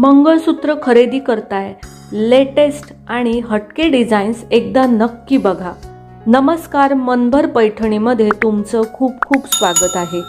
मंगळसूत्र खरेदी करताय. लेटेस्ट आणि हटके डिझाईन्स एकदा नक्की बघा. नमस्कार मनभर पैठणीमध्ये तुमचं खूप खूप स्वागत आहे.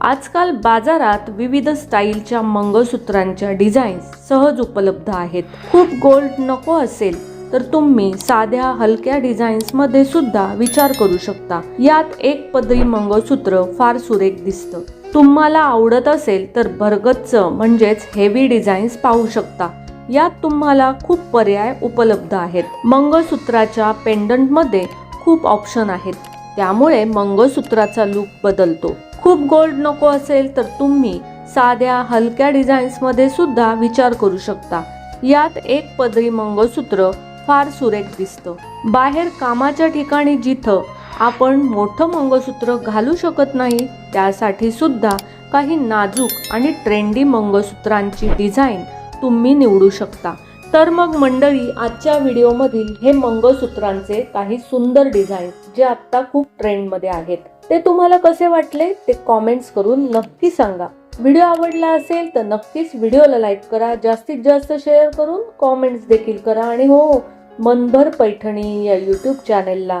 आजकाल बाजारात विविध स्टाईलच्या मंगळसूत्रांच्या डिझाईन्स सहज उपलब्ध आहेत. खूप गोल्ड नको असेल तर तुम्ही साध्या हलक्या डिझाईन्समध्ये सुद्धा विचार करू शकता. यात एक पदरी मंगळसूत्र फार सुरेख दिसतं. तुम्हाला आवडत असेल तर भरगच्च म्हणजेच हेवी डिझाईन्स पाहू शकता. यात तुम्हाला खूप पर्याय उपलब्ध आहेत. मंगळसूत्राच्या पेंडंटमध्ये खूप ऑप्शन आहेत. त्यामुळे मंगळसूत्राचा लुक बदलतो. खूप गोल्ड नको असेल तर तुम्ही साध्या हलक्या डिझाईन्समध्ये सुद्धा विचार करू शकता. यात एक पदरी मंगळसूत्र फार सुरेख दिसतं. बाहेर कामाच्या ठिकाणी जिथं आपण मोठं मंगळसूत्र घालू शकत नाही त्यासाठी सुद्धा काही नाजूक आणि ट्रेंडी मंगळसूत्रांची डिझाईन तुम्ही निवडू शकता. तर मग मंडळी आजच्या व्हिडिओमधील हे मंगळसूत्रांचे काही सुंदर डिझाईन जे आत्ता खूप ट्रेंडमध्ये आहेत ते तुम्हाला कसे वाटले ते कॉमेंट्स करून नक्की सांगा. व्हिडिओ आवडला असेल तर नक्कीच व्हिडिओला लाईक करा जास्तीत जास्त शेअर करून कॉमेंट्स देखील करा आणि हो मनभर पैठणी या यूट्यूब चॅनेलला